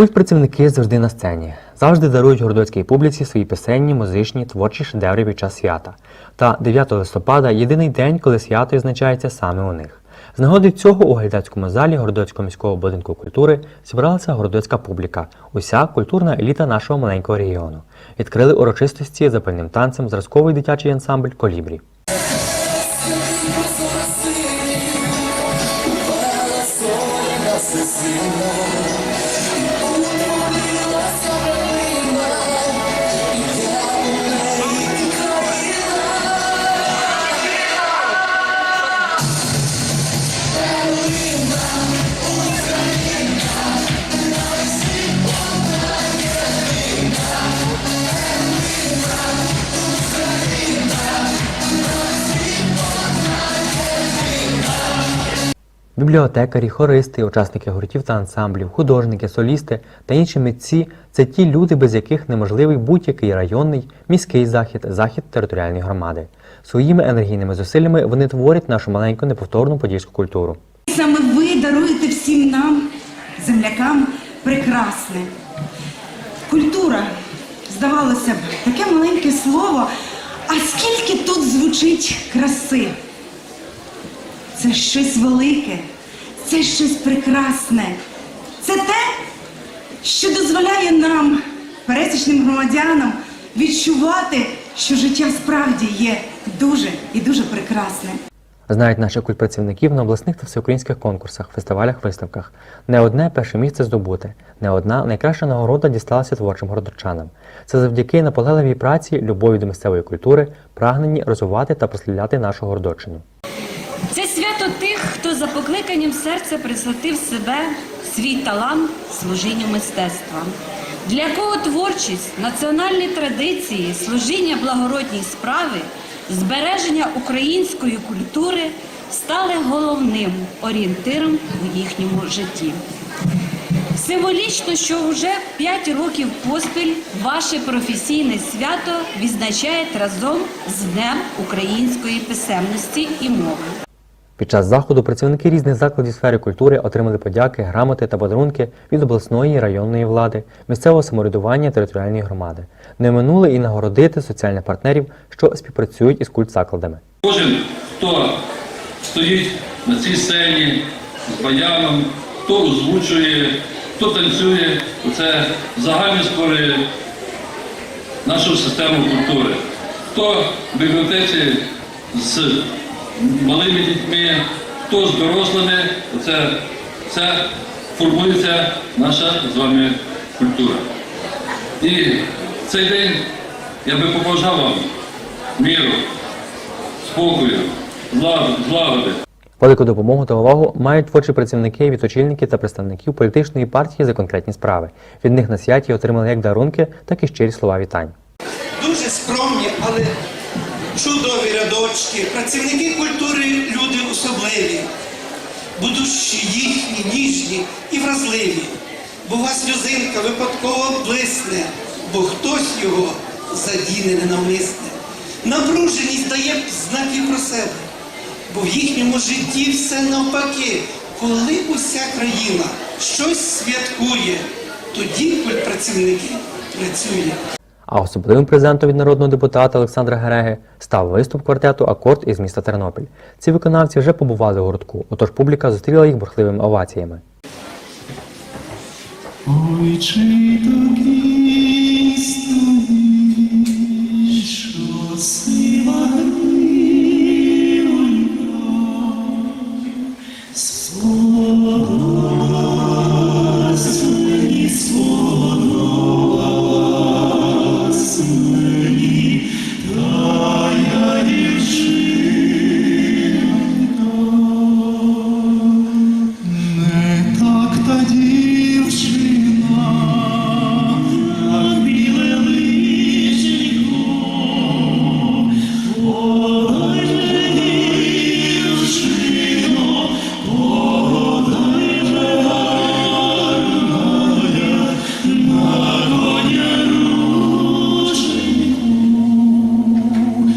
Культпрацівники завжди на сцені, завжди дарують городоцькій публіці свої пісенні, музичні, творчі шедеври під час свята. Та 9 листопада єдиний день, коли свято відзначається саме у них. З нагоди цього у глядацькому залі Городоцького міського будинку культури зібралася городоцька публіка, уся культурна еліта нашого маленького регіону. Відкрили урочистості запальним танцем зразковий дитячий ансамбль Колібрі. Бібліотекарі, хористи, учасники гуртів та ансамблів, художники, солісти та інші митці це ті люди, без яких неможливий будь-який районний, міський захід, захід територіальної громади. Своїми енергійними зусиллями вони творять нашу маленьку неповторну подільську культуру. Саме ви даруєте всім нам, землякам, прекрасне. Культура, здавалося б, таке маленьке слово, а скільки тут звучить краси. Це щось велике, це щось прекрасне. Це те, що дозволяє нам, пересічним громадянам, відчувати, що життя справді є дуже і дуже прекрасне. Знають наших культпрацівників на обласних та всеукраїнських конкурсах, фестивалях, виставках. Не одне перше місце здобути, не одна найкраща нагорода дісталася творчим городочанам. Це завдяки наполегливій праці, любові до місцевої культури, прагненні розвивати та прославляти нашу городочину. За покликанням серця присвятив себе, свій талант служінню мистецтва, для кого творчість, національні традиції, служіння благородній справи, збереження української культури стали головним орієнтиром у їхньому житті. Символічно, що вже 5 років поспіль ваше професійне свято відзначають разом з Днем української писемності і мови. Під час заходу працівники різних закладів сфери культури отримали подяки, грамоти та подарунки від обласної і районної влади, місцевого самоврядування територіальної громади. Не минули і нагородити соціальних партнерів, що співпрацюють із культзакладами. Кожен, хто стоїть на цій сцені з баяном, хто озвучує, хто танцює, це загальні збори нашу систему культури. Хто в бібліотеці з малими дітьми, хто з дорослими, це все формується наша з вами культура. І цей день я би побажав вам міру, спокою, злагоди-. Велику допомогу та увагу мають творчі працівники від очільників та представників політичної партії за конкретні справи. Від них на святі отримали як дарунки, так і щирі слова вітань. Чудові рядочки. Працівники культури люди особливі, будуть їхні, ніжні і вразливі. Бо у вас сльозинка випадково блисне, бо хтось його задіне ненавмисне. Напруженість дає знаки про себе, бо в їхньому житті все навпаки. Коли уся країна щось святкує, тоді культпрацівники працює. А особливим презентом від народного депутата Олександра Гереги став виступ квартету Акорд із міста Тернопіль. Ці виконавці вже побували у гуртку, отож публіка зустріла їх бурхливими оваціями. Ой, чи такі